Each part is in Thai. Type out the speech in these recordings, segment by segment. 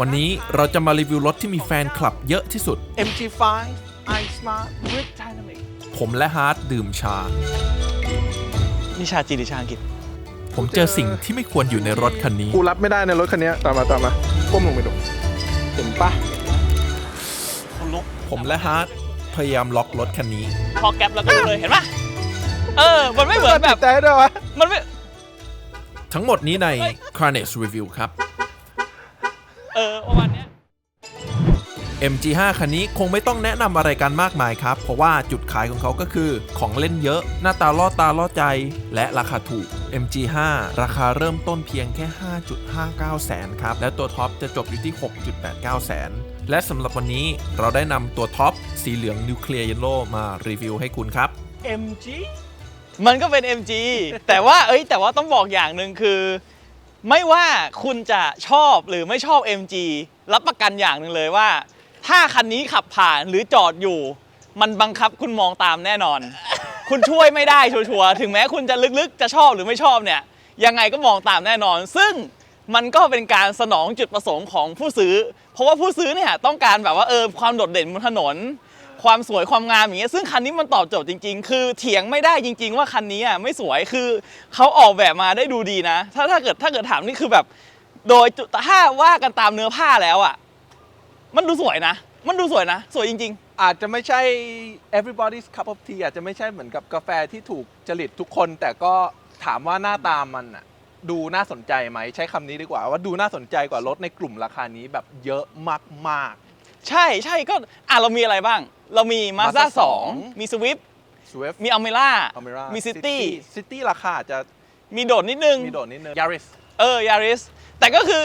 วันนี้เราจะมารีวิวรถที่มีแฟนคลับเยอะที่สุด MG5 iSmart with Dynamic ผมและฮาร์ดดื่มชา นี่ชาจีนหรือชาอังกฤษ ผมเจอสิ่งที่ไม่ควรอยู่ในรถคันนี้ กูรับไม่ได้ในรถคันนี้ตามมาตามมาก้มลงไปดูเห็นปะคนลุกผมและฮาร์ดพยายามล็อกรถคันนี้ พอแก๊ปแล้วก็รู้เลยเห็นปะเออ มันไม่เหมือนแบบ ใจด้วยวะ มันไม่ ทั้งหมดนี้ใน Carnage Review ครับ เออประมาณเนี้ย MG5 คันนี้คงไม่ต้องแนะนำอะไรกันมากมายครับ เพราะว่าจุดขายของเขาก็คือ ของเล่นเยอะ หน้าตาล่อตาล่อใจ และราคาถูก MG5 ราคาเริ่มต้นเพียงแค่ 5.59 แสนครับ และตัวท็อปจะจบอยู่ที่ 6.89 แสน และสำหรับวันนี้เราได้นำตัวท็อปสีเหลืองนิวเคลียร์เยลโล่มารีวิวให้คุณครับ MG มันก็เป็น MG แต่ว่าเอ้ยแต่ว่าต้องบอกอย่างหนึ่งคือ ไม่ว่าคุณจะชอบหรือไม่ชอบ MG รับประกันอย่างหนึ่งเลยว่า ถ้าคันนี้ขับผ่านหรือจอดอยู่ มันบังคับคุณมองตามแน่นอน คุณช่วยไม่ได้ชัวร์ๆถึงแม้คุณจะลึกๆ จะชอบหรือไม่ชอบเนี่ย ยังไงก็มองตามแน่นอน ซึ่งมันก็เป็นการสนองจุดประสงค์ของผู้ซื้อ เพราะว่าผู้ซื้อเนี่ยต้องการแบบว่าเออความโดดเด่นบนถนน ความสวยความงามอย่างเงี้ยซึ่งคันนี้มันตอบโจทย์จริง ๆ คือเถียงไม่ได้จริง ๆ ว่าคันนี้อะไม่สวยคือเขาออกแบบมาได้ดูดีนะ ถ้าถ้าเกิดถ้าเกิดถามนี่คือแบบ โดยจุถ้าว่ากันตามเนื้อผ้าแล้วอะมันดูสวยนะ มันดูสวยนะ สวยจริง อาจจะไม่ใช่ everybody's cup of tea อาจจะไม่ใช่เหมือนกับกาแฟที่ถูกจริตทุกคน แต่ก็ถามว่าหน้าตามันอะดูน่าสนใจไหม ใช้คำนี้ดีกว่า ว่าดูน่าสนใจกว่ารถในกลุ่มราคานี้แบบเยอะมากๆใช่ใช่ก็อะเรามีอะไรบ้าง เรามี Mazda Mazda 2มี Swift ๆ Swift มี Almera Almera มี City City ราคาอาจจะมีโดดนิดนึง มีโดดนิดนึง Yaris เออยาริส แต่ก็คือ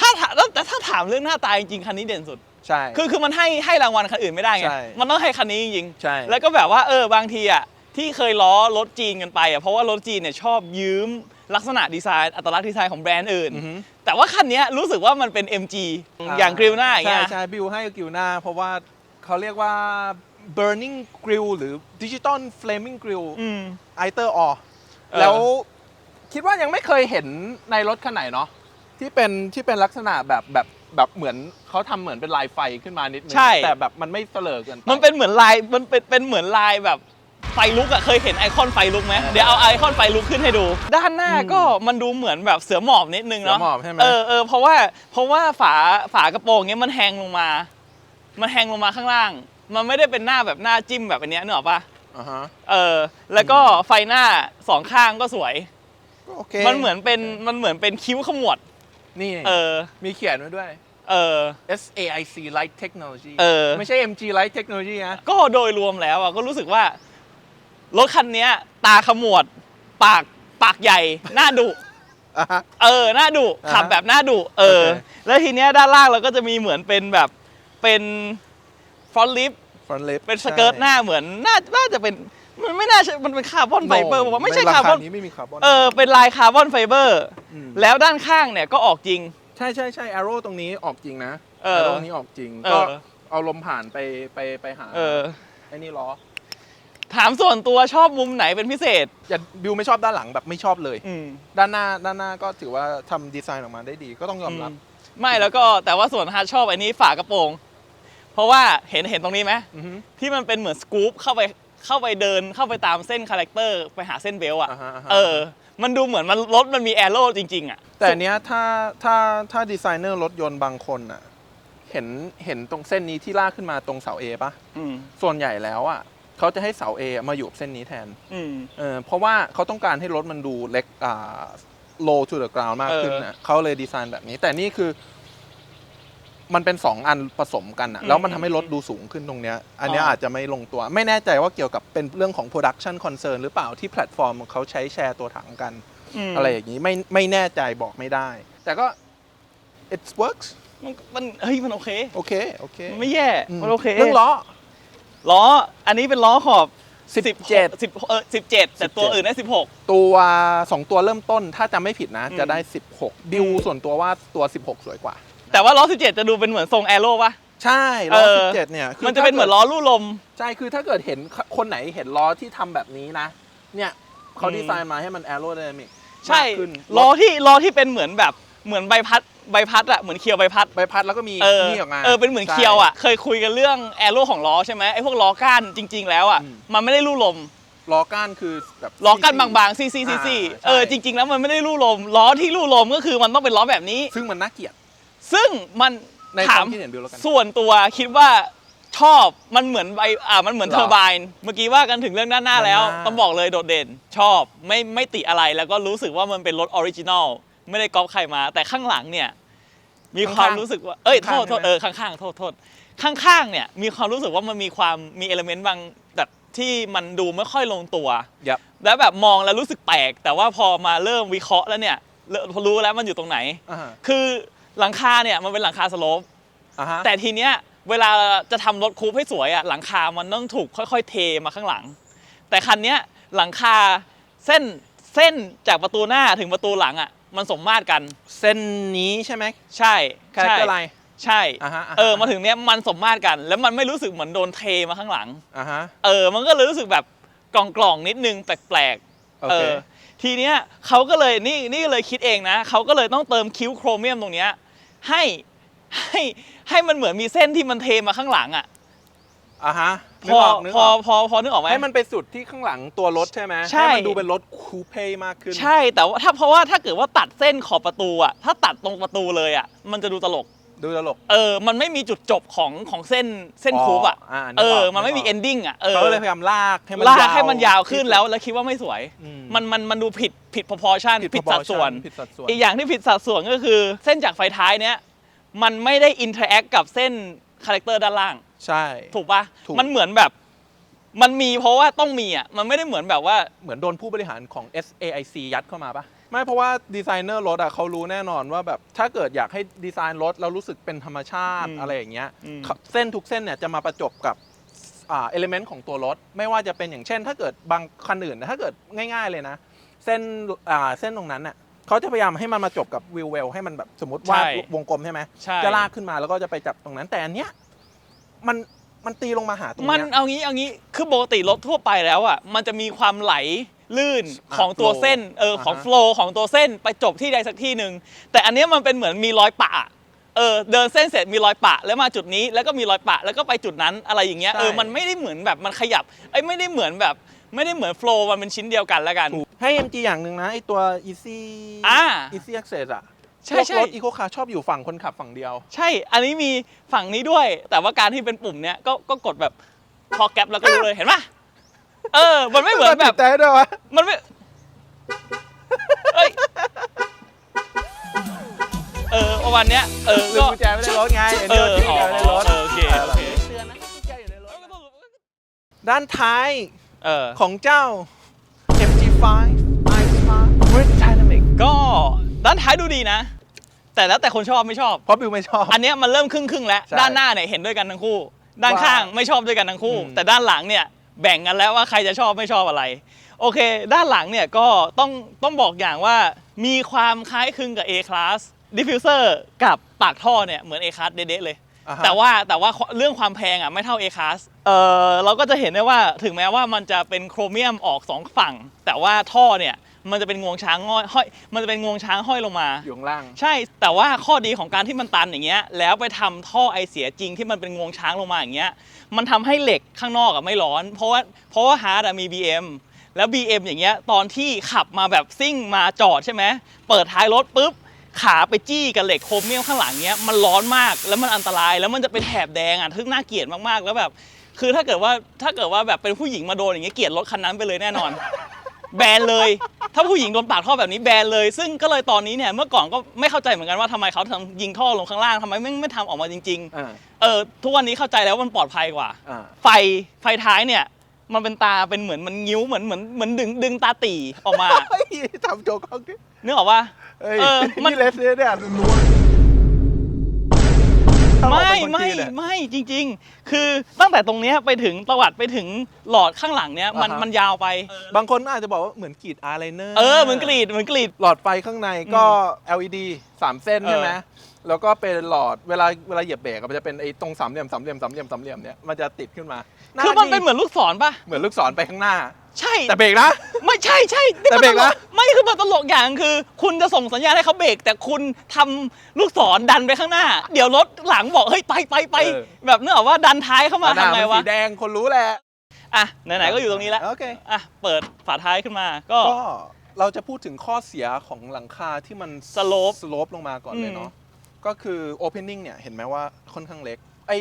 ถ้าถามแล้วแต่ถ้าถามเรื่องหน้าตาจริงๆคันนี้เด่นสุด ใช่ คือคือมันให้ให้รางวัลคันอื่นไม่ได้ไง ใช่มันต้องให้คันนี้จริงๆใช่ แล้วก็แบบว่าเออบางทีอะที่เคยล้อรถจีนกันไปอะเพราะว่ารถจีนเนี่ยชอบยืมลักษณะดีไซน์อัตลักษณ์ดีไซน์ของแบรนด์อื่นอือฮึ แต่ว่าคันเนี้ยรู้สึกว่ามันเป็น MG อย่างกริลหน้าอย่างเงี้ย ใช่ใช่บิวให้กิวหน้า เพราะว่า เขาเรียกว่า burning grill หรือ digital flaming grill อืม ไอเตอร์ออเออแล้วคิดว่ายังไม่เคยเห็นในรถคันไหนเนาะที่เป็นที่เป็นลักษณะแบบแบบแบบเหมือนเขาทำเหมือนเป็นลายไฟขึ้นมานิดนึงใช่ แต่แบบมันไม่เสลอเกินไปมันเป็นเหมือนลาย มันเป็นเป็นเหมือนลายแบบไฟลุกอะเคยเห็นไอคอนไฟลุกไหมเดี๋ยวเอาไอคอนไฟลุกขึ้นให้ดู ด้านหน้าก็มันดูเหมือนแบบเสือหมอบนิดนึงเสือเนาะหมอบใช่ไหม เออเออเพราะว่าเพราะว่าฝาฝากระโปรงเนี้ยมันแหงลงมา มันแหงลงมาข้างล่าง มันไม่ได้เป็นหน้าแบบหน้าจิ้มแบบอันเนี้ยเนกอะปะอ่าฮะเออ แล้วก็ไฟหน้าสองข้างก็สวย ก็โอเคมันเหมือนเป็นมันเหมือนเป็นคิ้วขมวด นี่เออ มีเขียนไว้ด้วย เออ SAIC Light Technology เออ ไม่ใช่ MG Light Technology นะ ก็โดยรวมแล้วอะก็รู้สึกว่า รถคันเนี้ย ตาขมวด ปากปากใหญ่ หน้าดุอ่าฮะเออ หน้าดุอ่าฮะขับแบบหน้าดุ เออ โอเค แล้วทีเนี้ยด้านล่างเราก็จะมีเหมือนเป็นแบบ เป็นฟรอนต์ลิฟ front lip เป็นสเกิร์ตหน้าเหมือนน่าน่าจะเป็นมันไม่น่าใช่มันเป็นคาร์บอนไฟเบอร์ว่าไม่ใช่ในคาร์บอนนี้ไม่มีคาร์บอนเออเป็นลายคาร์บอนไฟเบอร์มแล้วด้านข้างเนี่ยก็ออกจริง ใช่ใช่ใช่ arrow ตรงนี้ออกจริงนะเออ arrow นี้ออกจริงเออก็เอาลมผ่านไปไปไปหาเออไอ้นี่ล้อถามส่วนตัวชอบมุมไหนเป็นพิเศษ อย่าบิวไม่ชอบด้านหลังแบบไม่ชอบเลยอืมด้านหน้าด้านหน้าก็ถือว่าทำดีไซน์ออกมาได้ดีก็ต้องยอมรับ ไม่แล้วก็แต่ว่าส่วนฮาร์ดชอบอันนี้ฝากระโปรง เพราะว่าเห็นเห็นตรงนี้ไหมอือฮึที่มันเป็นเหมือนสกู๊ปเข้าไปเข้าไปเดินเข้าไปตามเส้นคาแรคเตอร์ไปหาเส้นเบลต์อะอ่าฮะอ่าฮะ เออ มันดูเหมือนมันรถมันมีแอโร่จริง ๆ อะ แต่อันเนี้ยถ้าถ้าถ้าดีไซเนอร์รถยนต์บางคนอะเห็นเห็นตรงเส้นนี้ที่ลากขึ้นมาตรงเสา A ปะอืมส่วนใหญ่แล้วอะเขาจะให้เสา A มาอยู่กับเส้นนี้แทนอืม เออเพราะว่าเขาต้องการให้รถมันดูเล็กอ่า low to the ground มากขึ้นเออนะเขาเลยดีไซน์แบบนี้ แต่นี่คือ มันเป็นสองอันผสมกันอะแล้วมันทำให้รถดูสูงขึ้นตรงเนี้ยอันเนี้ยอ๋ออ อาจจะไม่ลงตัว ไม่แน่ใจว่าเกี่ยวกับเป็นเรื่องของ production concern หรือเปล่าที่แพลตฟอร์มเขาใช้แชร์ตัวถังกัน มอะไรอย่างนี้ไม่ไม่แน่ใจบอกไม่ได้ แต่ก็ it works มันมันเฮ้ยมันโอเค โอเคโอเคมันไม่แย่อืมมันโอเคเรื่องล้อ ล้อ อันนี้เป็นล้อขอบ17 สิบเออสิบเจ็ดแต่ตัว17 อื่นได้สิบหก ตัวสองตัวเริ่มต้นถ้าจำไม่ผิดนะ อืม จะได้ 16 บิวอืมส่วนตัวว่าตัว 16 สวยกว่า แต่ว่าล้อสิบเจ็ดจะดูเป็นเหมือนทรงแอโร่ปะ ใช่ล้อเออ17เนี่ยคือมันจะเป็นเหมือนล้อลู่ลม ใช่คือถ้าเกิดเห็นคนไหนเห็นล้อที่ทำแบบนี้นะ เนี่ยเขาอืม ดีไซน์มาให้มันแอโร d y นามิกใช่ขึ้นล้อที่ล้อที่เป็นเหมือนแบบเหมือนใบพัดใบพัดอะเหมือนเคียวใบพัด ใบพัดแล้วก็มีเออนี่ออกมาเออเป็นเหมือนใช่ เคียวอะเคยคุยกันเรื่องแอโร่ของล้อใช่ไหมไอ้พวกล้อก้านจริง ๆ แล้วอะอืม มันไม่ได้ลู่ลมล้อก้านคือแบบ ล้อก้านซี่บางๆซีซีซีซีอ่าใช่ เออจริง ๆ แล้วมันไม่ได้ลู่ลมล้อที่ลู่ลมก็คือมันต้องเป็นล้อแบบนี้ ซึ่งมันน่าเกลียด ซึ่งมันในคถาวามมคิดเห็นบิวแล้วกัน ส่วนตัวคิดว่าชอบมันเหมือนใบอ่ามันเหมือนหรอเทอร์ไบน์เมื่อกี้ว่ากันถึงเรื่องด้านหน้าแล้ว ด้านหน้า ต้องบอกเลยโดดเด่นชอบไม่ไม่ติอะไรแล้วก็รู้สึกว่ามันเป็นรถออริจินอลไม่ได้ก๊อปใครมา แต่ข้างหลังเนี่ย มีความรู้สึกว่าเอ้ยโทษโทษเออข้างๆโทษโทษข้างๆเนี่ยมีความรู้สึกว่ามันมีความมีเอลเมนต์บางแบบที่มันดูไม่ค่อยลงตัว ยับ แล้วแบบมองแล้วรู้สึกแปลกแต่ว่าพอมาเริ่มวิเคราะห์แล้วเนี่ยเริ่มพอรู้แล้วมันอยู่ตรงไหนอ่าฮะคือ หลังคาเนี่ยมันเป็นหลังคาสโลปอ่าฮะแต่ทีเนี้ยเวลาจะทำรถคูปให้สวยอะหลังคามันต้องถูกค่อย ๆ เทมาข้างหลัง แต่คันเนี้ยหลังคาเส้นเส้นจากประตูหน้าถึงประตูหลังอะมันสมมาตรกันเส้นนี้ใช่ไหมใช่คาแรคใช่เตอร์ไลน์ ใช่อ่าฮะอ่าฮะ เออมาถึงเนี้ยมันสมมาตรกัน แล้วมันไม่รู้สึกเหมือนโดนเทมาข้างหลัง อ่าฮะ เออ มันก็เลยรู้สึกแบบกล่องๆนิดนึงแปลกๆ โอเอเคอทีเนี้ยเขาก็เลยนี่นี่ก็เลยคิดเองนะ เขาก็เลยต้องเติมคิ้วโครเมียมตรงเนี้ย ให้ให้ให้มันเหมือนมีเส้นที่มันเทมาข้างหลังอะอ่าฮะพนึกอออกนึกพอออกพอพอนึกออกไหม ให้มันไปสุดที่ข้างหลังตัวรถใช่ไหมใช่ให้มันดูเป็นรถคูเป้มากขึ้น ใช่แต่ว่าถ้าเพราะว่าถ้าเกิดว่าตัดเส้นขอบประตูอะถ้าตัดตรงประตูเลยอะมันจะดูตลก ดูตลก เออ มันไม่มีจุดจบของของเส้นเส้นอ๋อคูปอะอ่านึกออกเออ มันไม่นึมีกออก เอนดิ้งอะ เออเขาเลยพยายามลากให้มันลากให้มันยาวขึ้นที่สุดแล้ว แล้วคิดว่าไม่สวย อืม มันมันมันดูผิดผิด proportion ผิดผิดสัด proportion ส่วน ผิดสัดส่วน อีกอย่างที่ผิดสัดส่วนก็คือ เส้นจากไฟท้ายเนี้ยมันไม่ได้อินเทอร์แอคกับเส้นคาแรคเตอร์ด้านล่าง ใช่ ถูกปะถูก มันเหมือนแบบ มันมีเพราะว่าต้องมีอะ มันไม่ได้เหมือนแบบว่า เหมือนโดนผู้บริหารของ SAIC ยัดเข้ามาปะ ไม่เพราะว่าดีไซเนอร์รถอะเขารู้แน่นอนว่าแบบถ้าเกิดอยากให้ดีไซน์รถแล้วรู้สึกเป็นธรรมชาติอืมอะไรอย่างเงี้ยอืมเขาเส้นทุกเส้นเนี่ยจะมาประจบกับอ่าเอลิเมนต์ของตัวรถ ไม่ว่าจะเป็นอย่างเช่น ถ้าเกิดบางคันอื่นนะถ้าเกิดง่าย ๆเลยนะ เส้นอ่าเส้นตรงนั้นน่ะเขาจะพยายามให้มันมาจบกับวิวเวลให้มันแบบสมมติวาดใช่ วงกลมใช่ไหมใช่จะลากขึ้นมาแล้วก็จะไปจับตรงนั้นแต่อันเนี้ยมันมันตีลงมาหาตรงมันเนี้ย เอางี้เอางี้คือปกติรถทั่วไปแล้วอะมันจะมีความไหล ลื่นอะของตัว flow เส้นเออของอ่าฮะโฟล์ของตัวเส้นไปจบที่ใดสักที่หนึ่งแต่อันเนี้ยมันเป็นเหมือนมีรอยปะอะเออเดินเส้นเสร็จมีรอยปะแล้วมาจุดนี้แล้วก็มีรอยปะแล้วก็ไปจุดนั้นอะไรอย่างเงี้ยใช่เออมันไม่ได้เหมือนแบบมันขยับไอ้ยไม่ได้เหมือนแบบไม่ได้เหมือนโฟล์มันเป็นชิ้นเดียวกันแล้วกันถูกให้ MG อย่างหนึ่งนะไอตัว Easy อ่า Easy Access อะใช่พวกใช่รถ Eco Car ชอบอยู่ฝั่งคนขับฝั่งเดียว ใช่ อันนี้มีฝั่งนี้ด้วย แต่ว่าการที่เป็นปุ่มเนี้ยก็ก็กดแบบพอแก๊ปแล้วก็รู้เลยเห็นปะ เออ มันไม่เหมือนแบบ แต่ด้วยวะมันไม่เอ้ยเออประมาณเนี้ย เออ ลืมก็ กุญแจไม่ได้รถไงเออกุญอ๋อแจไม่ได้รถเออโอเค โอเคเตือนนะกุญแจอยู่ในรถด้านท้ายเออ ของเจ้า MG5 i Smart with Dynamic ก็ด้านท้ายดูดีนะ แต่แล้วแต่คนชอบไม่ชอบ เพราะบิวไม่ชอบ อันเนี้ยมันเริ่มครึ่งครึ่งๆแล้ว ใช่ด้านหน้าเนี่ยเห็นด้วยกันทั้งคู่ ด้านข้างไม่ชอบด้วยกันทั้งคู่ อืม แต่ด้านหลังเนี่ย แบ่งกันแล้วว่าใครจะชอบไม่ชอบอะไร โอเค ด้านหลังเนี่ยก็ต้องต้องบอกอย่างว่ามีความคล้ายคลึงกับ A class diffuser กับปากท่อเนี่ยเหมือน A class เด๊ะๆเลย อ่าฮะ แต่ว่าแต่ว่าเรื่องความแพงอะไม่เท่า A class เออเราก็จะเห็นได้ว่าถึงแม้ว่ามันจะเป็นโครเมียมออกสองฝั่ง แต่ว่าท่อเนี่ยมันจะเป็นงวงช้างห้อยห้อยมันจะเป็นงวงช้างห้อยลงมา อยู่ข้างล่าง ใช่ แต่ว่าข้อดีของการที่มันตันอย่างเงี้ย แล้วไปทำท่อไอเสียจริงที่มันเป็นงวงช้างลงมาอย่างเงี้ย มันทำให้เหล็กข้างนอกอะไม่ร้อน เพราะว่าเพราะว่าฮาร์ดมี BM แล้ว BM อย่างเงี้ยตอนที่ขับมาแบบซิ่งมาจอดใช่ไหมเปิดท้ายรถปุ๊บขาไปจี้กับเหล็กโครเมียมข้างหลังเงี้ยมันร้อนมากแล้วมันอันตรายแล้วมันจะเป็นแถบแดงอะทึ่งน่าเกลียดมากๆแล้วแบบ คือถ้าเกิดว่าถ้าเกิดว่าแบบเป็นผู้หญิงมาโดนอย่างเงี้ยเกลียดรถคันนั้นไปเลยแน่นอน แบนเลย ถ้าผู้หญิงโดนปากท่อแบบนี้แบนเลย ซึ่งก็เลยตอนนี้เนี่ยเมื่อก่อนก็ไม่เข้าใจเหมือนกันว่าทำไมเขาทำยิงท่อลงข้างล่างทำไมไม่ไม่ทำออกมาจริงอ่าๆเออทุกวันนี้เข้าใจแล้วว่ามันปลอดภัยกว่า อ่า ไฟไฟท้ายเนี่ย มันเป็นตาเป็นเหมือนมันงิ้วเหมือนเหมือนเหมือนดึงดึงตาตีออกมา เฮ้ยทำโจกเขาดินึกออกว่า เฮ้ยเออมัน นี่เลสเนี่ยถ้า บอกไม่เป็นคนไม่จีนเนี่ยไม่จริง ๆ คือตั้งแต่ตรงเนี้ยไปถึงประวัติไปถึงหลอดข้างหลังเนี้ยมันอ่าฮะ มันยาวไป บางคนอาจจะบอกว่าเหมือนกรีดอาร์ไลเนอร์เออเหมือนกรีดเหมือนกรีด หลอดไฟข้างในก็ LED สามเส้นใช่ไหมเออ แล้วก็เป็นหลอดเวลาเวลาเหยียบเบรกอะมันจะเป็นไอ้ตรงสามเหลี่ยมสามเหลี่ยมสามเหลี่ยมสามเหลี่ยมเนี่ยมันจะติดขึ้นมาคือมันดีเป็นเหมือนลูกศรป่ะ เหมือนลูกศรไปข้างหน้า ใช่ แต่เบรกนะ ไม่ใช่ใช่แต่เบรกนะไม่คือมันตลกอย่างคือ คุณจะส่งสัญญาณให้เขาเบรกแต่คุณทำลูกศรดันไปข้างหน้า เดี๋ยวรถหลังบอกเฮ้ยไปไปไปแบบเนื้ออกว่าดันท้ายเข้ามาหน้ทำไงมันวะสีแดงคนรู้แหละอะไหนๆก็อยู่ตรงนี้แล้วโอเค อะเปิดฝาท้ายขึ้นมาก็ ก็เราจะพูดถึงข้อเสียของหลังคาที่มัน Slope สโลปลงมาก่อนเลยอืมเนาะ ก็คือ opening เนี่ยเห็นไหมว่าค่อนข้างเล็ก ไอ้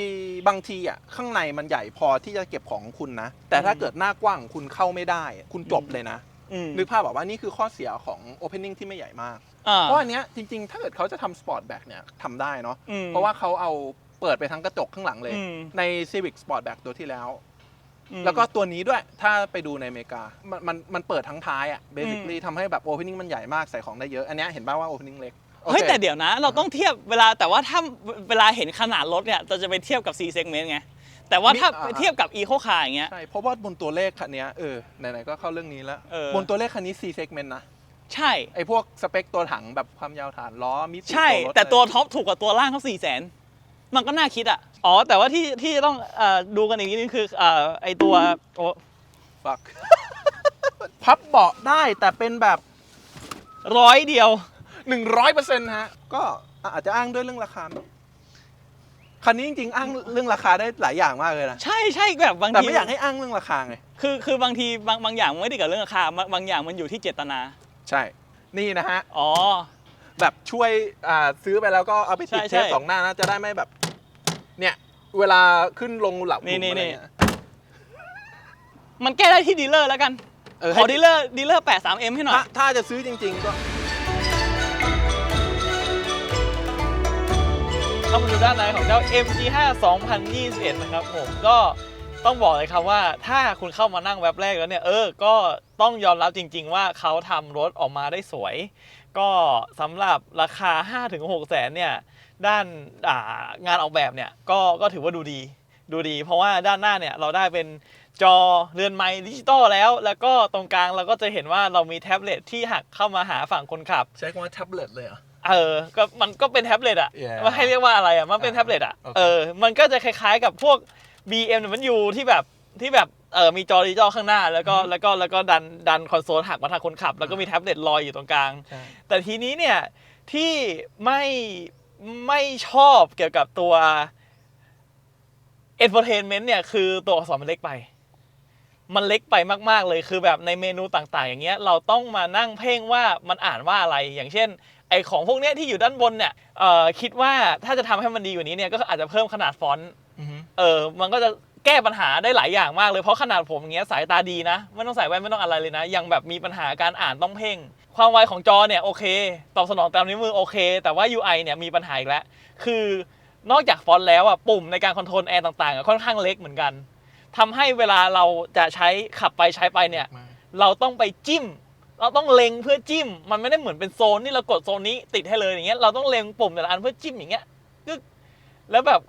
บางทีอะข้างในมันใหญ่พอที่จะเก็บของของคุณนะ แต่ถ้าเกิดหน้ากว้างคุณเข้าไม่ได้ คุณจบเลยนะอืมนึกภาพแบบว่านี่คือข้อเสียของ opening ที่ไม่ใหญ่มากอ่าเพราะอันเนี้ยจริง ๆ ถ้าเกิดเขาจะทำสปอร์ตแบ็กเนี่ยทำได้เนาะอืมเพราะว่าเขาเอาเปิดไปทั้งกระจกข้างหลังเลยอืมใน Civic Sportback ตัวที่แล้วอืมแล้วก็ตัวนี้ด้วยถ้าไปดูในอเมริกา มันมันมันเปิดทั้งท้ายอะ basically ทำให้แบบ opening มันใหญ่มากใส่ของได้เยอะ อันเนี้ยเห็นป่าวว่า opening เล็กโอค เฮ้ย แต่เดี๋ยวนะ เราต้องเทียบเวลาแต่ว่าถ้าเวลาเห็นขนาดรถเนี่ยเราจะไปเทียบกับ C segment ไง แต่ว่าถ้ามีอ่าเทียบกับ Eco Car อย่างเงี้ย ใช่ เพราะว่าบนตัวเลขคันเนี้ยเออ ไหนๆ ก็เข้าเรื่องนี้แล้ว เออ บนตัวเลขคันนี้ C segment นะ ใช่ ไอพวกสเปคตัวถังแบบความยาวฐานล้อ มิติใช่รถแต่ตัวอะไรท็อปถูกกว่าตัวล่างเขาสี่แสนมันก็น่าคิดอะ อ๋อ แต่ว่าที่ที่ต้องเอ่อดูกันอีกนิดนึงคือเอ่อไอตัวโอ้ fuck พับเบาะได้แต่เป็นแบบร้อยเดียว 100%ฮะ ก็อาจจะอ้างด้วยเรื่องราคาไหมคันนี้จริงๆ อ้างเรื่องราคาได้หลายอย่างมากเลยนะ ใช่ใช่แบบบางแต่ทีไม่อยากให้อ้างเรื่องราคาไง คือคือบางทีบางบางอย่างมันไม่ได้เกี่ยวกับเรื่องราคาบางบางอย่างมันอยู่ที่เจตนา ใช่ นี่นะฮะ อ๋อ แบบช่วยอ่าซื้อไปแล้วก็เอาไปติดใช่เทปใช่สองหน้านะ จะได้ไม่แบบ เนี่ย เวลาขึ้นลงหลับหลุมนี่อะไรนี่เงี้ยมันแก้ได้ที่ดีลเลอร์แล้วกัน เออขอดีลเลอร์ดีลเลอร์แปดสามเอ็มให้หน่อถ้าย ถ้าจะซื้อจริง ๆ ก็ เข้ามาดูด้านในของเจ้า MG5 2021 นะครับผมก็ต้องบอกเลยครับว่าถ้าคุณเข้ามานั่งแว็บแรกแล้วเนี่ย เออ ก็ต้องยอมรับจริง ๆ ว่าเขาทำรถออกมาได้สวย ก็สำหรับราคา 5-6 แสนเนี่ย ด้านางานออกแบบเนี่ยก็ก็ถือว่าดูดีดูดี เพราะว่าด้านหน้าเนี่ยเราได้เป็นจอเรือนไม้ดิจิตอลแล้ว แล้วก็ตรงกลางเราก็จะเห็นว่าเรามีแท็บเล็ตที่หักเข้ามาหาฝั่งคนขับ ใช้คำว่าแท็บเล็ตเลยเหรอ เออก็มันก็เป็นแท็บเล็ตอะ Yeah มันให้เรียกว่าอะไรอะมันเป็นแท็บเล็ตอะโอเคเออ มันก็จะคล้ายๆกับพวก BMW ที่แบบที่แบบเออมีจอดิจิตอลข้างหน้า แล้วก็แล้วก็แล้วก็ดันดันคอนโซลหักมาทางคนขับ แล้วก็มีแท็บเล็ตลอยอยู่ตรงกลาง ใช่ แต่ทีนี้เนี่ยที่ไม่ไม่ชอบเกี่ยวกับตัว entertainment เนี่ยคือตัวอักษรมันเล็กไป มันเล็กไปมาก ๆ เลยคือแบบในเมนูต่าง ๆ อย่างเงี้ยเราต้องมานั่งเพ่งว่ามันอ่านว่าอะไรอย่างเช่น ไอของพวกเนี้ยที่อยู่ด้านบนเนี่ยเอ่อคิดว่าถ้าจะทำให้มันดีกว่านี้เนี่ยก็อาจจะเพิ่มขนาดฟอนต์อือฮึเออมันก็จะแก้ปัญหาได้หลายอย่างมากเลยเพราะขนาดผมอย่างเงี้ยสายตาดีนะไม่ต้องใส่แว่นไม่ต้องอะไรเลยนะ ยังแบบมีปัญหาการอ่านต้องเพ่ง ความไวของจอเนี่ยโอเค ตอบสนองตามนิ้วมือโอเค แต่ว่า UI เนี่ยมีปัญหาอีกแล้ว คือนอกจากฟอนต์แล้วอะปุ่มในการคอนโทรลแอร์ต่างๆอะค่อนข้างเล็กเหมือนกันทำให้เวลาเราจะใช้ขับไปใช้ไปเนี่ย มาเราต้องไปจิ้ม เราต้องเล็งเพื่อจิ้ม มันไม่ได้เหมือนเป็นโซนที่เรากดโซนนี้ติดให้เลยอย่างเงี้ย เราต้องเล็งปุ่มแต่ละอันเพื่อจิ้มอย่างเงี้ยกึกแล้วแบบ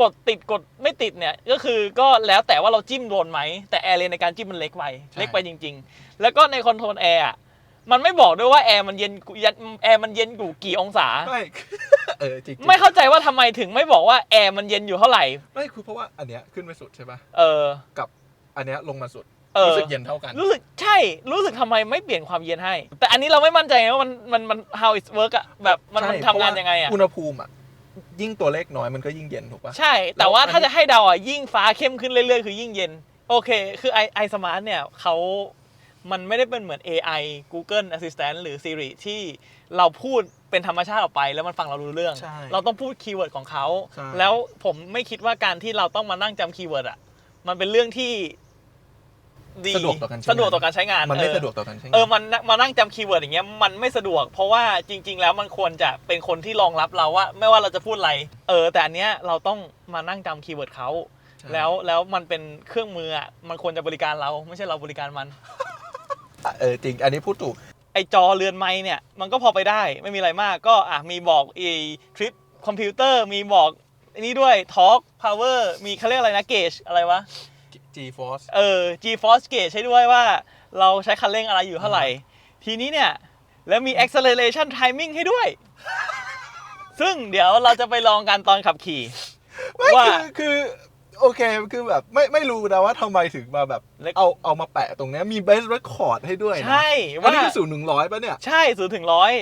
กดติดกดไม่ติดเนี่ยก็คือก็แล้วแต่ว่าเราจิ้มโดนไหม แต่แอร์เลนในการจิ้มมันเล็กไปเล็กไปจริง ๆ แล้วก็ในคอนโทรลแอร์อะมันไม่บอกด้วยว่าแอร์มันเย็นกูยันแอร์มันเย็นอยู่กี่องศาไม่เออจริงๆไม่เข้าใจว่าทำไมถึงไม่บอกว่าแอร์มันเย็นอยู่เท่าไหร่ไม่คือเพราะว่าอันเนี้ยขึ้นไปสุดใช่ปะเออกับอันเนี้ยลงมาสุด เออ รู้สึกเย็นเท่ากัน รู้สึกใช่รู้สึกทำไมไม่เปลี่ยนความเย็นให้ แต่อันนี้เราไม่มั่นใจไงว่ามันมันมัน how it work อะแบบมันมันใช่ทำงานยังไงอะอุณหภูมิอะ ยิ่งตัวเลขน้อยมันก็ยิ่งเย็นถูกปะ ใช่ แต่ว่าแล้วอันนี้ ถ้าจะให้เดาอะยิ่งฟ้าเข้มขึ้นเรื่อยๆ คือยิ่งเย็น โอเค คือไอไอสมาร์ทเนี่ยเขามันไม่ได้เป็นเหมือน AI Google Assistant หรือ Siri ที่เราพูดเป็นธรรมชาติออกไป แล้วมันฟังเรารู้เรื่อง ใช่เราต้องพูดคีย์เวิร์ดของเขา ใช่ แล้วผมไม่คิดว่าการที่เราต้องมานั่งจำคีย์เวิร์ดอะมันเป็นเรื่องที่ ดีสะดวกต่อการใช้งาน สะดวกต่อการใช้งานมันไม่เออ สะดวกต่อการใช้งานเออ มันมานั่งจำคีย์เวิร์ดอย่างเงี้ย มันไม่สะดวก เพราะว่าจริง ๆ แล้วมันควรจะเป็นคนที่รองรับเราว่า ไม่ว่าเราจะพูดอะไร เออ แต่อันเนี้ยเราต้องมานั่งจำคีย์เวิร์ดเขา ใช่ แล้วแล้วมันเป็นเครื่องมืออะ มันควรจะบริการเรา ไม่ใช่เราบริการมัน เออจริง อันนี้พูดถูก ไอจอเรือนไม้เนี่ย มันก็พอไปได้ ไม่มีอะไรมาก ก็อะมีบอกไอทริปคอมพิวเตอร์ มีบอกอันนี้ด้วยทอ l k พาวเวอร์ มีเขาเรียกอะไรนะ เกจอะไรวะ G Force เออ G-Force Gauge ให้ด้วยว่าเราใช้คันเร่งอะไรอยู่เท่าไหร่ ทีนี้เนี่ย แล้วมี acceleration timing ให้ด้วย ซึ่งเดี๋ยวเราจะไปลองกันตอนขับขี่ ไม่ว่า คือคือ โอเคคือแบบไม่ไม่รู้นะว่าทำไมถึงมาแบบ เล็ก เอาเอามาแปะตรงเนี้ยมีเบสเรคคอร์ดให้ด้วยนะใช่อันว่า นี้คือศูนย์หนึ่งร้อยป่ะเนี่ย ใช่ศูนย์ถึงร้อย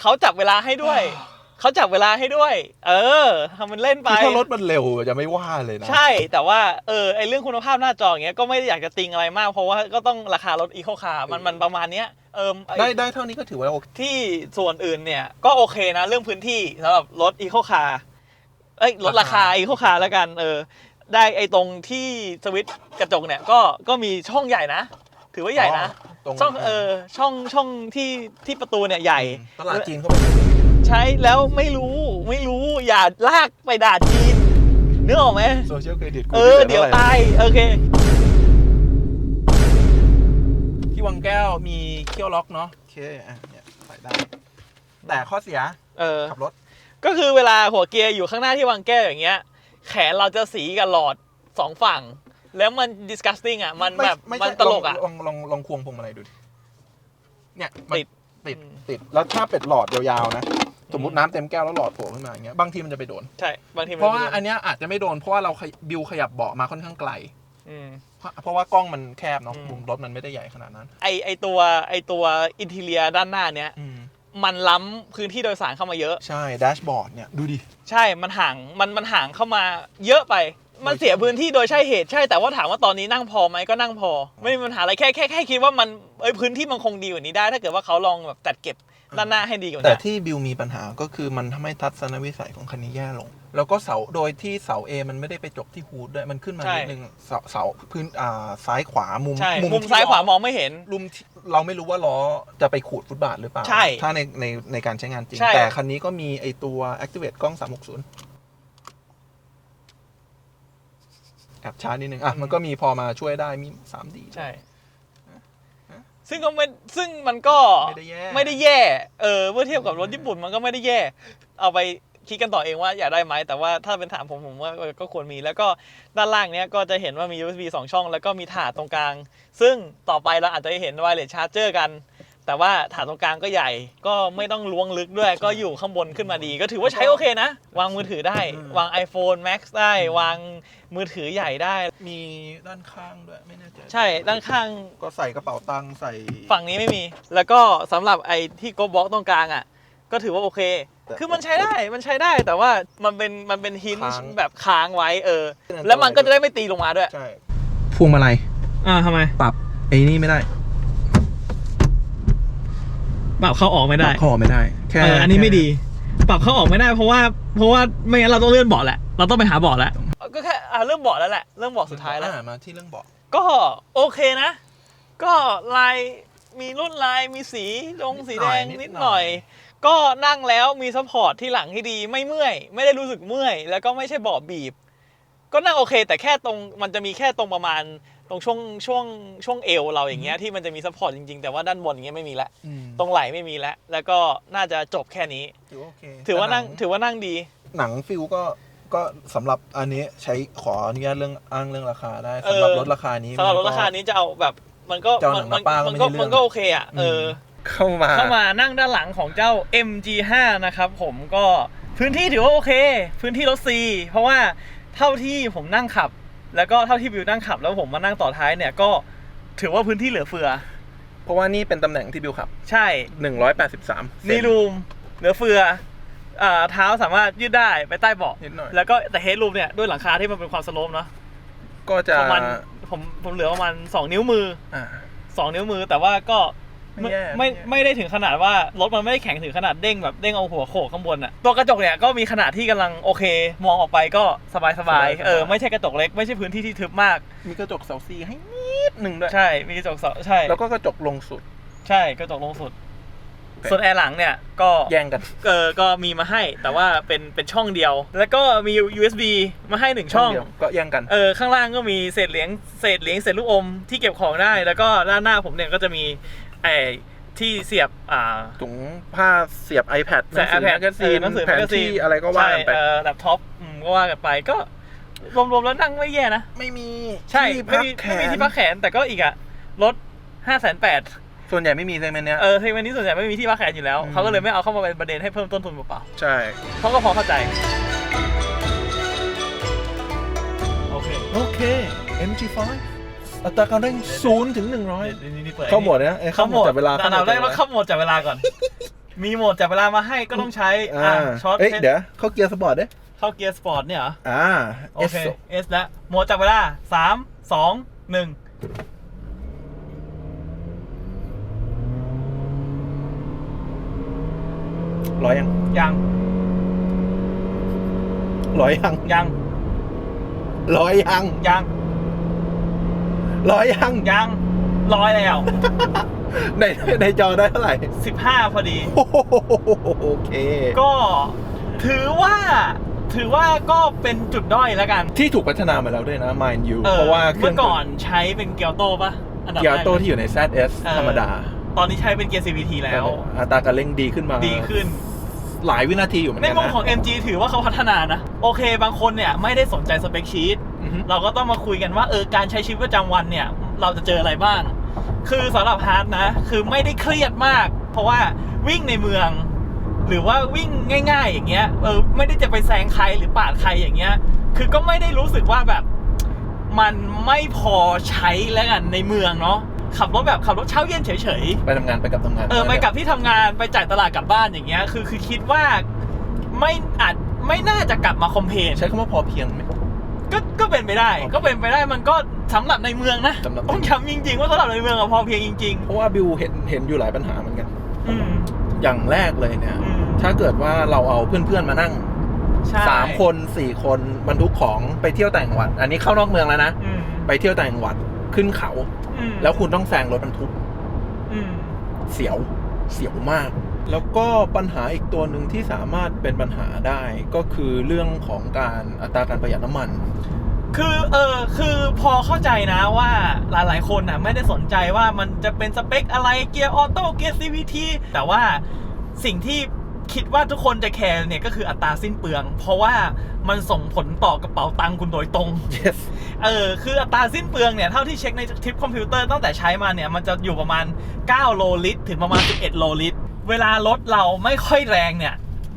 เขาจับเวลาให้ด้วย เขาจับเวลาให้ด้วย เออทำมันเล่นไป คือถ้ารถมันเร็วจะไม่ว่าเลยนะ ใช่แต่ว่าเออไอเรื่องคุณภาพหน้าจออย่างเงี้ยก็ไม่ได้อยากจะติงอะไรมาก เพราะว่าก็ต้องราคารถอีโคคาร์มันมันประมาณเนี้ยเออไอ้ได้ได้เท่านี้ก็ถือว่าโอเคที่ส่วนอื่นเนี่ยก็โอเคนะ เรื่องพื้นที่สำหรับรถอีโคคาร์เอ้ยลดราคาอีโคคาร์แล้วกันเออได้ไอตรงที่สวิตช์กระจกเนี่ยก็ก็มีช่องใหญ่นะ ถือว่าใหญ่นะ ตรงช่องเออช่องช่องที่ที่ประตูเนี่ยใหญ่ ตลาดจีนเขาไป ใช้แล้วไม่รู้ไม่รู้อย่าลากไปด่าจีนนึกออกไหมโซเชียลเครดิตเออ เดี๋ยวตายโอเค ที่วังแก้วมีเคี่ยวล็อกเนาะโอเคอะเนี่ยใส่ได้ แต่ข้อเสียเออขับรถ ก็คือเวลาหัวเกียร์อยู่ข้างหน้าที่วางแก้วอย่างเงี้ย แขนเราจะสีกับหลอดสองฝั่ง แล้วมัน disgusting อะ มันแบบไไมันตลกอะลองลองลองลองควงพวงมาลัยดูดิเนี่ยมันติดติดอืมติด แล้วถ้าเป็ดหลอดยาวๆนะ สมมติน้ำเต็มแก้วแล้วหลอดโผล่ขึ้นมาอย่างเงี้ยบางทีมันจะไปโดน ใช่ บางทีมันเพราะว่าอันเนี้ยอาจจะไม่โดนเพราะว่าเราขยบิวขยับเบาะมาค่อนข้างไกลอืม เพราะเพราะว่ากล้องมันแคบเนาะอืม มุมรถมันไม่ได้ใหญ่ขนาดนั้น ไอไอตัวไอตัวอินทีเลียด้านหน้าเนี้ย อืมมันล้ำพื้นที่โดยสารเข้ามาเยอะ ใช่แดชบอร์ดเนี่ยดูดิ ใช่มันห่างมันมันห่างเข้ามาเยอะไป มันเสียพื้นที่โดยใช่เหตุใช่แต่ว่าถามว่าตอนนี้นั่งพอไหมก็นั่งพอ ไม่มีปัญหาอะไรแค่แค่แค่คิดว่ามันเอ้ยพื้นที่มันคงดีกว่านี้ได้ ถ้าเกิดว่าเขาลองแบบจัดเก็บ ด้านหน้าให้ดีกว่าแต่นี้ที่บิวมีปัญหาก็คือมันทำให้ทัศนวิสัยของคันนี้แย่ลง แล้วก็เสาโดยที่เสา A มันไม่ได้ไปจบที่ฮูดด้วยมันขึ้นมาใช่นิดนึงเสาเสาพื้นอ่าซ้ายขวามุมใช่มุมที่ซ้ายขวาล้อมองไม่เห็น ลุมที่เราไม่รู้ว่าล้อจะไปขูดฟุตบาทหรือเปล่า ใช่ถ้าในในในการใช้งานจริง ใช่ แต่คันนี้ก็มีไอตัว Activate กล้อง 360แอบช้านิดนึงอะมันก็มีพอมาช่วยได้มี 3D ใช่ ซึ่งก็ไม่ซึ่งมันก็ไม่ได้แย่ไม่ได้แย่ เออเมื่อเทียบกับรถญี่ปุ่นมันก็ไม่ได้แย่ เอาไปคิดกันต่อเองว่าอยากได้ไหมแต่ว่าถ้าเป็นถามผมผมว่าเออก็ควรมีแล้วก็ด้านล่างเนี้ยก็จะเห็นว่ามี USB 2 ช่อง แล้วก็มีถาดตรงกลาง ซึ่งต่อไปเราอาจจะได้เห็น wireless charger กัน แต่ว่าถาดตรงกลางก็ใหญ่ก็ไม่ต้องล้วงลึกด้วย ก็อยู่ข้างบนขึ้นมาดี ก็ถือว่าใช้โอเคนะ วางมือถือได้อืมวาง iPhone Max ได้วางมือถือใหญ่ได้ มีด้านข้างด้วยไม่แน่ใจใช่ด้านข้างก็ใส่กระเป๋าตังค์ใส่ฝั่งนี้ไม่มี แล้วก็สำหรับไอ้ที่โกบล็อกตรงกลางอะ ก็ถือว่าโอเคแต่คือมันใช้ได้มันใช้ได้แต่ว่ามันเป็นมันเป็นหินค้างแบบค้างไว้เออเป็นอันตรายแล้วมันก็จะได้ไม่ตีลงมาด้วยใช่พวงมาลัยอ่าทำไมปรับไอ้นี่ไม่ได้ ปรับเข้าออกไม่ได้คอไม่ได้ แค่เอออันนี้ไม่ดีแค่ปรับเข้าออกไม่ได้เพราะว่า เพราะว่าไม่งั้นเราต้องเลื่อนเบาะแหละ เราต้องไปหาเบาะแล้ว ก็แค่อ่าเรื่องเบาะแล้วแหละ เรื่องเบาะสุดท้ายแล้ว อ่มาที่เรื่องเบาะก็โอเคนะ ก็ลายมีรุ่นลายมีสีลงสีแดงนินิดดหหน่น่ออยยก็นั่งแล้วมีซัพพอร์ตที่หลังที่ดีไม่เมื่อย ไม่ได้รู้สึกเมื่อย แล้วก็ไม่ใช่เบาะบีบ ก็นั่งโอเค แต่แค่ตรงมันจะมีแค่ตรงประมาณ ตรงช่วงช่วงช่วงเอวเราอย่างเงี้ยที่มันจะมีซัพพอร์ตจริงๆ แต่ว่าด้านบนอย่างเงี้ยไม่มีแล้วอืมตรงไหล่ไม่มีแล้วแล้วก็น่าจะจบแค่นี้ ถือว่าโอเคถือว่านั่งแต่หถือว่านั่งดี หนังฟิลก็ก็สำหรับอันนี้ใช้ขออนุญาตเรื่องอ้างเรื่องราคาได้เออสำหรับรถราคานี้สำหรับรถมันก็ ราคานี้จะเอาแบบมันก็เจ้าหนัมังมัมาป้าก็มัไม่ก็ใช่เรื่อง มันก็โอเคอะเออ เข้ามาเข้ามานั่งด้านหลังของเจ้า MG5 นะครับผมก็พื้นที่ถือว่าโอเค พื้นที่รถ C เพราะว่าเท่าที่ผมนั่งขับ แล้วก็เท่าที่บิวนั่งขับแล้วผมมานั่งต่อท้ายเนี่ยก็ถือว่าพื้นที่เหลือเฟือ เพราะว่านี่เป็นตำแหน่งที่บิวขับ ใช่ 183มีรูมเหลือเฟืออ่าเท้าสามารถยืดได้ไปใต้เบาะนิดหน่อย แล้วก็แต่เฮดรูมเนี่ยด้วยหลังคาที่มันเป็นความสโลปเนาะก็จะประมาณผมผมเหลือประมาณ2นิ้วมืออ่า สองนิ้วมือแต่ว่าก็ ไม่ไม่แย่ไม่ไม่แย่ไม่ได้ถึงขนาดว่ารถมันไม่ได้แข็งถึงขนาดเด้งแบบเด้งเอาหัวโขกข้างบนอะตัวกระจกเนี่ยก็มีขนาดที่กำลังโอเค มองออกไปก็สบายสบายเออไม่ใช่กระจกเล็กไม่ใช่พื้นที่ที่ทึบมาก มีกระจกเสาซีให้นิดหนึ่งด้วย ใช่มีกระจกสองใช่แล้วก็กระจกลงสุด ใช่กระจกลงสุดส่วนแอร์หลังเนี่ยก็แย่งกัน เออก็มีมาให้แต่ว่าเป็นเป็นช่องเดียว แล้วก็มี USB มาให้หนึ่งช่อง เดียวก็แย่งกัน เออข้างล่างก็มีเศษเหรียญเศษเหรียญเศษลูกอมที่เก็บของได้ แล้วก็ด้านหน้าผมเนี่ยก็จะมี ไอ้ที่เสียบอ่าถุงผ้าเสียบ iPad ใส่ iPad แมกกาซีนเออหนังสือแผน magazine ที่อะไรก็ว่ากันไปใช่เออแล็ปท็อปอืมก็ว่ากันไปก็รวมๆแล้วนั่งไม่แย่นะ ไม่มีใช่ที่ไม่พักมีแขไม่มีนที่พักแขนแต่ก็อีกอะรถห้าแสนแปดส่วนใหญ่ไม่มีเซกเมนต์เนี้ยเออเทควันนี้ส่วนใหญ่ไม่มีที่พักแขนอยู่แล้วอืมเขาก็เลยไม่เอาเข้ามาเป็นประเด็นให้เพิ่มต้นทุนเปล่าใช่ๆเขาก็พอเข้าใจ โอเคโอเค MG5 อัตราการเร่ง0ถึง100นี่นี่เปิดเข้าโหมดนะเอ้ยเข้าโหมดจับเวลาอันดับแรกจัเราบวลเข้าโหมดจับเวลาก่อน มีโหมดจับเวลามาให้ก็ต้องใช้อ่าอ่าช็อตเอ้ยเดี๋ยวเข้าเกียร์สปอร์ตเด้เข้าเกียร์สปอร์ตเนี่ยเหรออ่าโอเค S S แล้วโหมดจับเวลาสามสองหนึ่งร้อยยัง ยังร้อยยัง ยังร้อยยัง ยัง ร้อยยัง ยังร้อยแล้ว ในในจอได้เท่าไหร่ 15 พอดีโอ้โหโอเค ก็ถือว่าถือว่าก็เป็นจุดด้อยแล้วกัน ที่ถูกพัฒนามาแล้วด้วยนะ Mind You ออเพราะว่าเครื่เมื่อก่อนใช้เป็นเกียวโตปะอันดับเกียแรร์กโตที่อยู่ใน ZS เออธรรมดาตอนนี้ใช้เป็นเกียร์ CVT แล้ว อัตราการเร่งดีขึ้นมาดีขึ้น หลายวินาทีอยู่เหมือนในกันมุมนะ ของ MG ถือว่าเขาพัฒนานะ โอเคบางคนเนี่ยไม่ได้สนใจสเปคชีต อือฮึ เราก็ต้องมาคุยกันว่า เออการใช้ชีวิตประจำวันเนี่ย เราจะเจออะไรบ้าง คือสำหรับฮาร์ดนะ คือไม่ได้เครียดมาก เพราะว่าวิ่งในเมือง หรือว่าวิ่งง่าย ๆ อย่างเงี้ยเออไม่ได้จะไปแซงใครหรือปาดใครอย่างเงี้ย คือก็ไม่ได้รู้สึกว่าแบบ มันไม่พอใช้แล้วกันในเมืองเนาะขับรถแบบขับรถเช้าเย็นเฉยๆ ไปทำงานไปกลับทำงานเออไปกลับที่ทำงานไปจ่ายตลาดกลับบ้านอย่างเงี้ยคือคือคิดว่าไม่อาจไม่น่าจะกลับมาคอมเพลนใช้คำว่าพอเพียงไหม ก็ก็เป็นไปได้โอเคก็เป็นไปได้มันก็สำหรับในเมืองนะสำหรับ ต้องย้ำจริง ๆ ว่าสำหรับในเมืองอะพอเพียงจริง เพราะว่าบิวเห็นเห็นอยู่หลายปัญหาเหมือนกัน ๆ อืม อย่างแรกเลยเนี่ย อืม ถ้าเกิดว่าเราเอาเพื่อนๆมานั่งใช่สามคนสี่คนบรรทุกของไปเที่ยวต่างจังหวัด อันนี้เข้านอกเมืองแล้วนะ อืมไปเที่ยวต่างจังหวัดขึ้นเขา อืมแล้วคุณต้องแซงรถบรรทุกอืมเสียวเสียวมาก แล้วก็ปัญหาอีกตัวหนึ่งที่สามารถเป็นปัญหาได้ก็คือเรื่องของการอัตราการประหยัดน้ำมัน คือเออคือพอเข้าใจนะว่าหลายๆ คนน่ะไม่ได้สนใจว่ามันจะเป็นสเปคอะไรเกียร์ออโต้เกียร์ CVT แต่ว่าสิ่งที่คิดว่าทุกคนจะแคร์เนี่ยก็คืออัตราสิ้นเปลือง เพราะว่ามันส่งผลต่อกระเป๋าตังค์คุณโดยตรง yes เออคืออัตราสิ้นเปลืองเนี่ยเท่าที่เช็คในทิปคอมพิวเตอร์ตั้งแต่ใช้มาเนี่ยมันจะอยู่ประมาณ 9 โลลิตร ถึงประมาณ 11 โลลิตร เวลารถเราไม่ค่อยแรงเนี่ย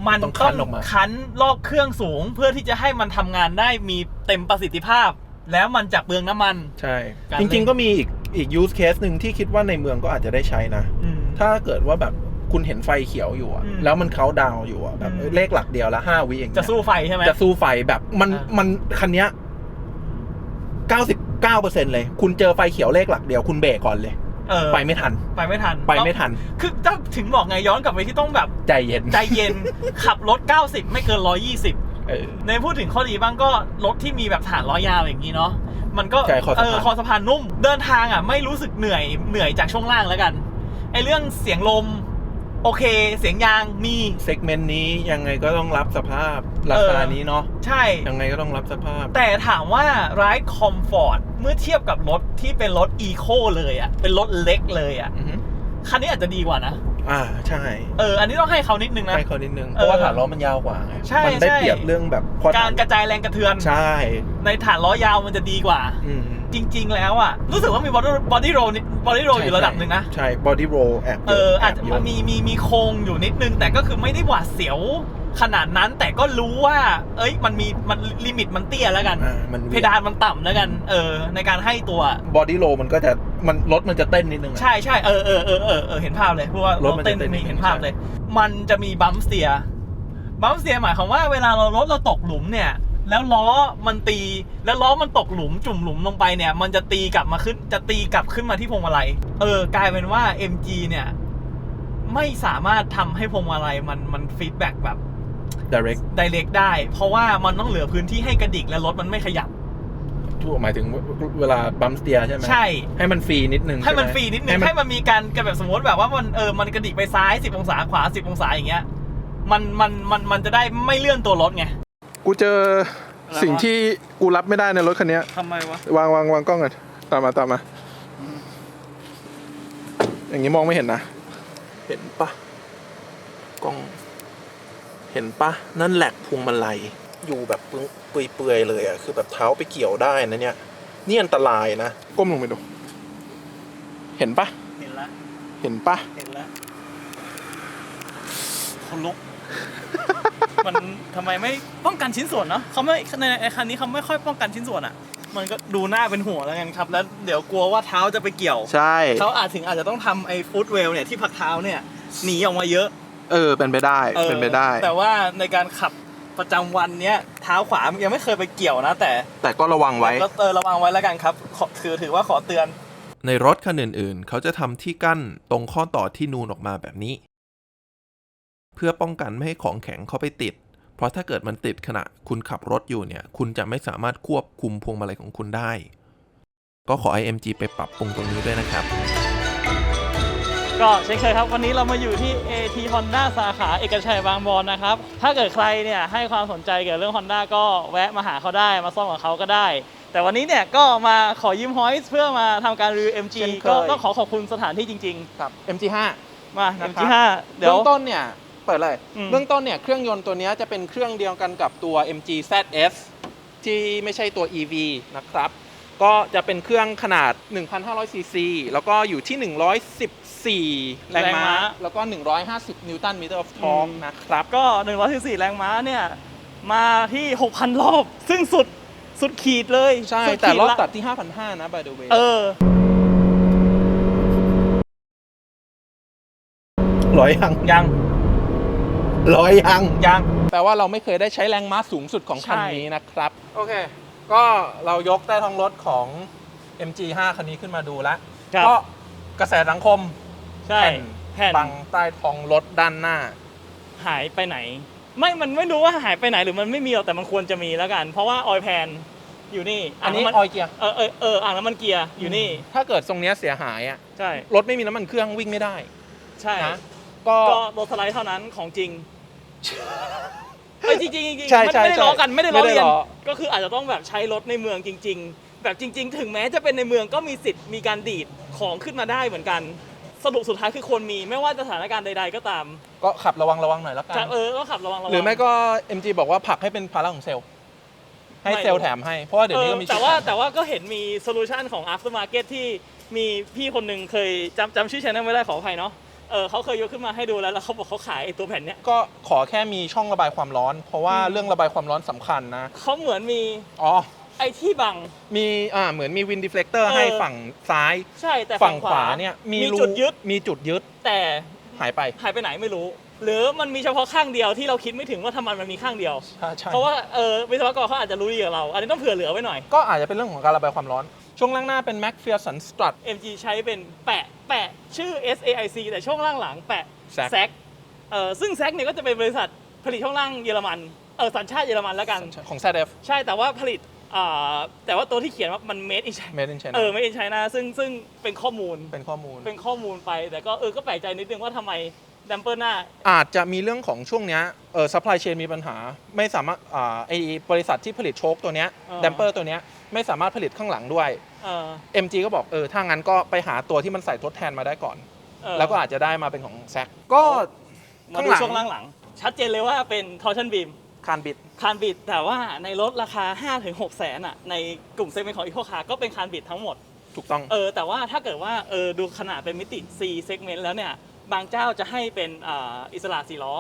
มันต้องต้คั้องนออกมา คั้นลอกเครื่องสูง เพื่อที่จะให้มันทำงานได้มีเต็มประสิทธิภาพ แล้วมันจะเปลืองน้ำมัน ใช่ การจเล่น ริง ๆ ก็มีอีกอีก use case หนึ่งที่คิดว่าในเมืองก็อาจจะได้ใช้นะ อืม ถ้าเกิดว่าแบบคุณเห็นไฟเขียวอยู่อะอืมแล้วมันเขาดาวน์อยู่อะแบบอืม เลขหลักเดียวละห้าวิเองจะสู้ไฟใช่ไหม จะสู้ไฟแบบมันอ่ามั มันคันเนี้ยเก้าสิบเก้าเปอร์เซ็นเลย คุณเจอไฟเขียวเลขหลักเดียวคุณเบรกก่อนเลย เออ ไปไม่ทัน ไปไม่ทันไปไม่ทัน คือถ้าถึงบอกไงย้อนกลับไปที่ต้องแบบใจเย็น ใจเย็น ขับรถ 90 ไม่เกิน 120เออในพูดถึงข้อดีบ้างก็รถที่มีแบบฐานล้อยาวอย่างนี้เนาะ มันก็ใช่คอสะพาน เออคอสะพานนุ่ม เดินทางอะไม่รู้สึกเหนื่อยเหนื่อยจากช่วงล่างแล้วกัน ไอเรื่องเสียงลม โอเค เสียงยางมี เซกเมนต์นี้ยังไงก็ต้องรับสภาพราคาเออนี้เนาะใช่ ยังไงก็ต้องรับสภาพ แต่ถามว่า ride comfort เมื่อเทียบกับรถที่เป็นรถ eco เลยอะเป็นรถเล็กเลยอะอือฮึคันนี้อาจจะดีกว่านะ อ่าใช่เออ อันนี้ต้องให้เขานิดนึงนะ ให้เขานิดนึง เพเออราะว่าฐานล้อมันยาวกว่าไงใช่มัได้ใช่ เปรียบเรื่องแบบพอการฐานกระจายแรงกระเทือน ใช่ ในฐานล้อยาวมันจะดีกว่า อืม จริง ๆ แล้วอะรู้สึกว่ามี body body roll นิด body roll อยู่ระดับหนึ่งนะใช่ body roll แอบเอออาจจะแบเยอะมีมีมีโครงอยู่นิดนึง แต่ก็คือไม่ได้หวาดเสียวขนาดนั้นแต่ก็รู้ว่า เอ้ย มันมี มันลิมิตมันเตี้ยแล้วกันอ่ามันเพดานมันต่ำแล้วกัน เออ ในการให้ตัว บอดี้โลมันก็จะ มันรถมันจะเต้นนิดนึงอะใช่ใช่เออเออเออเออเออเห็นภาพเลย เพราะว่ารถรถมันจะเต้นเต้นมีเห็นใช่ภาพเลย มันจะมีบัมสเตียบัมสเตียหมายความว่าเวลาเรารถเราตกหลุมเนี่ย แล้วล้อมันตี แล้วล้อมันตกหลุมจุ่มหลุมลงไปเนี่ย มันจะตีกลับมาขึ้น จะตีกลับขึ้นมาที่พวงมาลัย เออกลายเป็นว่า MG เนี่ย ไม่สามารถทำให้พวงมาลัยมันมันฟีดแบ็กแบบ direct direct ได้ เพราะว่ามันต้องเหลือพื้นที่ให้กระดิกและรถมันไม่ขยับทั่วหมายถึงเวลาบัมสเตียใช่ไหมใช่ ให้มันฟรีนิดนึง ให้มันช่ไฟรีนิดนึง ให้ให้มันมันมีการกระแบบสมมติแบบว่ามันเออมันกระดิกไปซ้าย10องศาขวา10องศาอย่างเงี้ยมันมันมันมันจะได้ไม่เลื่อนตัวรถไง กูเจออะไรวะสิ่งที่กูรับไม่ได้ในรถคันเนี้ยทำไมวะ วางวางวางกล้องก่อนตามมาตามมา อย่างนี้มองไม่เห็นนะ เห็นปะกล้อง เห็นปะนั่นแหลกพวงมาลัย อยู่แบบเปื่อยๆเลยอะ คือแบบเท้าไปเกี่ยวได้นะเนี่ย นี่อันตรายนะ ก้มลงไปดู เห็นปะเห็นแล้วเห็นปะเห็นแล้วคนลุก มันทำไมไม่ป้องกันชิ้นส่วนเนาะเขาไม่ในในคันนี้เขาไม่ค่อยป้องกันชิ้นส่วนอะมันก็ดูหน้าเป็นหัวแล้วกันครับ แล้วเดี๋ยวกลัวว่าเท้าจะไปเกี่ยว ใช่เขาอาจถึงอาจจะต้องทำไอ้ฟุตเวลเนี่ยที่พักเท้าเนี่ยหนีออกมาเยอะ เออเป็นไปได้ออเป็นไปได้ แต่ว่าในการขับประจำวันเนี้ยเท้าขวายังไม่เคยไปเกี่ยวนะ แต่ แต่ก็ระวังไว้ก็เออระวังไว้แล้วกันครับขอคือถือว่าขอเตือน ในรถคันอื่นๆ เขาจะทำที่กั้นตรงข้อต่อที่นูนออกมาแบบนี้เพื่อป้องกันไม่ให้ของแข็งเข้าไปติด เพราะถ้าเกิดมันติดขณะคุณขับรถอยู่เนี่ย คุณจะไม่สามารถควบคุมพวงมาลัยของคุณได้ ก็ขอ IMG ไปปรับปรุงตรงนี้ด้วยนะครับ ก็เช่นเคยครับ วันนี้เรามาอยู่ที่ AT Honda สาขาเอกชัยบางบอนนะครับ ถ้าเกิดใครเนี่ยให้ความสนใจเกี่ยวกับเรื่อง Honda ก็แวะมาหาเขาได้มาซ่อมกับเขาก็ได้ แต่วันนี้เนี่ยก็มาขอยืมฮอยส์เพื่อมาทำการรีวิว MG เช่นเคย ก็ต้องขอขอบคุณสถานที่จริง ครับ MG5 ๆ มานะครับ MG5 เดี๋ยว เบื้องต้นเนี่ย เปิดเลย อืม เบื้องต้นเนี่ยเครื่องยนต์ตัวเนี้ยจะเป็นเครื่องเดียวกันกับตัว MG ZS ที่ไม่ใช่ตัว EV นะครับ ก็จะเป็นเครื่องขนาด 1,500 ซีซี แล้วก็อยู่ที่ 114 แรงม้าแล้วก็ 150 นิวตันมิเตอร์ออฟทอร์กนะครับ ก็ 114 แรงม้าเนี่ย มาที่ 6,000 รอบ ซึ่งสุดสุดขีดเลยใช่ สุดขีแต่รอบละตัดที่ 5,500 นะ by the way เออ ร้อยยังยัง ร้อยยัง ยังแปลว่าเราไม่เคยได้ใช้แรงม้าสูงสุดของคันใช่นี้นะครับ โอเค ก็เรายกใต้ท้องรถของ MG5 คันนี้ขึ้นมาดูแล้วครับ ก็กระแสสังคมใช่แผ่นแผ่นบังใต้ท้องรถด้านหน้า หายไปไหน ไม่มันไม่รู้ว่าหายไปไหนหรือมันไม่มีหรอกแต่มันควรจะมีแล้วกัน เพราะว่าออยแพนอยู่นี่อันนี้งำมัออยเกียร์เออเออเอออ่างน้ำมันเกียร์อยู่นี่ ถ้าเกิดทรงเนี้ยเสียหายอะใช่รถไม่มีน้ำมันเครื่องวิ่งไม่ได้ใช่ นะ ก็ ก็รถสไลด์เท่านั้นของจริงเอ้ยจริงๆจริงๆใช่ไม่ใช่ไม่ได้ล้อกันใช่ไม่ได้ล้อไม่ได้เลียนล้อ ก็คืออาจจะต้องแบบใช้รถในเมืองจริง ๆ แบบจริง ๆ ถึงแม้จะเป็นในเมืองก็มีสิทธิ์มีการดีดของขึ้นมาได้เหมือนกัน สรุปสุดท้ายคือควรมีไม่ว่าสถานการณ์ใด ๆ ก็ตามก็ขับระวังระวังหน่อยแล้วกัน จะเออก็ขับระวังระวัง หรือไม่ก็ MG บอกว่าผลักให้เป็นภาระของเซลล์ให้ไม่ เซลล์แถมให้ เพราะว่าเดี๋ยวนี้ก็มีเออแต่ว่าชุดถมแต่ว่าก็เห็นมีโซลูชันของ aftermarket ที่มีพี่คนหนึ่งเคยจำจำชื่อชแนลไม่ได้ขออภัยเนาะ เออเขาเคยยกขึ้นมาให้ดูแล้วแล้วเขาบอกเขาขายไอ้ตัวแผ่นเนี้ยก็ขอแค่มีช่องระบายความร้อน เพราะว่าอืมเรื่องระบายความร้อนสำคัญนะ เขาเหมือนมีอ๋อ ไอ้ที่บัง มีอ่าเหมือนมีวินดิเฟลกเตอร์เออ ให้ฝั่งซ้าย ใช่แต่ฝั่งขวาเนี่ยมีมีรูจุดยึดมีจุดยึดแต่หายไปหายไปไหนไม่รู้ หรือมันมีเฉพาะข้างเดียวที่เราคิดไม่ถึงว่าทำไมมันมีข้างเดียว ใช่ใช่เพราะว่าเออวิศวกรเขาอาจจะรู้ดีกว่าเรา อันนี้ต้องเผื่อเหลือไว้หน่อย ก็อาจจะเป็นเรื่องของการระบายความร้อน ช่วงล่างหน้าเป็น McPherson Strut MG ใช้เป็นแปะแปะชื่อ SAIC แต่ช่วงล่างหลังแปะ Zack แซกเออซึ่งแซกเนี่ยก็จะเป็นบริษัทผลิตช่วงล่างเยอรมันเออสัญชาติเยอรมันแล้วกัน ของ ZF ใช่แต่ว่าผลิตอ่าแต่ว่าตัวที่เขียนว่ามัน made in China Made in China เออ made in China ซึ่งซึ่งเป็นข้อมูลเป็นข้อมูล เป็นข้อมูลไป แต่ก็เออก็แปลกใจนิดนึงว่าทำไมดัมเปอร์หน้า อาจจะมีเรื่องของช่วงเนี้ยเออ supply chain มีปัญหา ไม่สามารถอ่าไอบริษัทที่ผลิตโชคตัวเนี้ยอ่าดัมเปอร์ตัวเนี้ย ไม่สามารถผลิตข้างหลังด้วย เออ MG ก็บอกเออถ้างั้นก็ไปหาตัวที่มันใส่ทดแทนมาได้ก่อน เออ แล้วก็อาจจะได้มาเป็นของแซกก็ มาดูข้างหลัง ช่วงล่างหลังชัดเจนเลยว่าเป็น torsion beam คานบิด คานบิดแต่ว่าในรถราคา 5-6แสนอะในกลุ่มเซกเมนต์ของอีโคคาร์ก็เป็นคานบิดทั้งหมด ถูกต้อง เออแต่ว่าถ้าเกิดว่าเออดูขนาดเป็นมิติ C segment แล้วเนี่ย บางเจ้าจะให้เป็นอ่าอิสระสี่ล้อ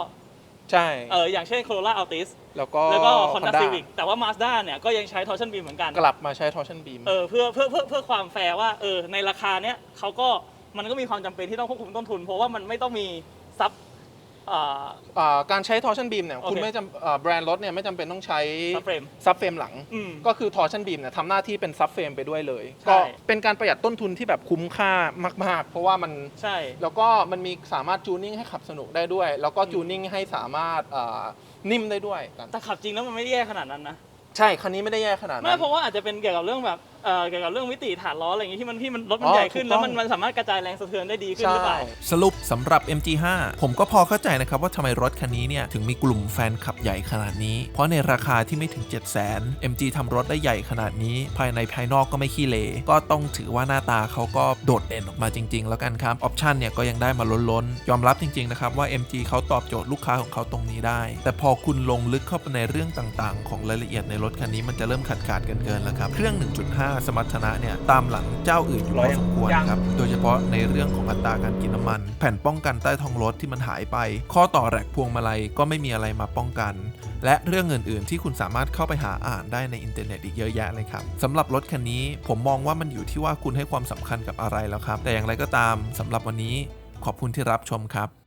ใช่ เอออย่างเช่น Corolla Altis แล้วก็แล้วก็ Honda Civic แต่ว่า Mazda เนี่ยก็ยังใช้ torsion beam เหมือนกัน กลับมาใช้ torsion beam เออเพื่อเพื่อเพื่อเพื่อความแฟร์ว่าเออในราคาเนี้ยเขาก็มันก็มีความจำเป็นที่ต้องควบคุมต้นทุน เพราะว่ามันไม่ต้องมีซับ อ่าอ่าการใช้ torsion beam เนี่ยโอเคคุณไม่จำอ่าแบรนด์รถเนี่ยไม่จำเป็นต้องใช้ซับเฟรมซับเฟรมหลัง อืมก็คือ torsion beam เนี่ยทำหน้าที่เป็นซับเฟรมไปด้วยเลย ใช่ ก็เป็นการประหยัดต้นทุนที่แบบคุ้มค่ามาก ๆ เพราะว่ามันใช่ แล้วก็มันมีสามารถจูนนิ่งให้ขับสนุกได้ด้วย แล้วก็จูนนิ่งให้สามารถอ่านิ่มได้ด้วยแต่ขับจริงแล้วมันไม่ได้แย่ขนาดนั้นนะ ใช่คันนี้ไม่ได้แย่ขนาดไม่นั้นเพราะว่าอาจจะเป็นเกี่ยวกับเรื่องแบบเอ่อเกี่ยวกับเรื่องมิติฐานล้ออะไรอย่างงี้ที่มันที่มันรถมัอ๋นอใหญ่ขึ้นถูกแล้วต้องมันมันสามารถกระจายแรงสะเทือนได้ดีขึ้นหรือเปล่า สรุปสำหรับ MG5 ผมก็พอเข้าใจนะครับว่าทำไมรถคันนี้เนี่ย ถึงมีกลุ่มแฟนคลับใหญ่ขนาดนี้ เพราะในราคาที่ไม่ถึง 7 0 0 0 0 0 MG ทำรถได้ใหญ่ขนาดนี้ ภายในภายนอกก็ไม่ขี้เลก็ต้องถือว่าหน้าตาเขาก็โดดเด่นออกมาจริง ๆ แล้วกันครับออปชันเนี่ยก็ยังได้มาล้นๆ ยอมรับจริง ๆ นะครับว่า MG เขาตอบโจทย์ลูกค้าของเขาตรงนี้ได้ แต่พอคุณลงลึกเข้าไปในเรื่องต่างๆ ของรายละเอียดในรถคันนี้มันจะเริ่มขาดขาดๆกันเกินๆแล้วครับเครื่อง 1.5สมรรถนะเนี่ยตามหลังเจ้าอื่นอยู่พอสมควรครับโดยเฉพาะในเรื่องของอัตราการกินน้ำมัน แผ่นป้องกันใต้ท้องรถที่มันหายไป ข้อต่อแรกพวงมาลัยก็ไม่มีอะไรมาป้องกัน และเรื่องอื่น ๆ ที่คุณสามารถเข้าไปหาอ่านได้ในอินเทอร์เน็ตอีกเยอะแยะเลยครับสำหรับรถคันนี้ผมมองว่ามันอยู่ที่ว่าคุณให้ความสำคัญกับอะไรแล้วครับ แต่อย่างไรก็ตามสำหรับวันนี้ขอบคุณที่รับชมครับ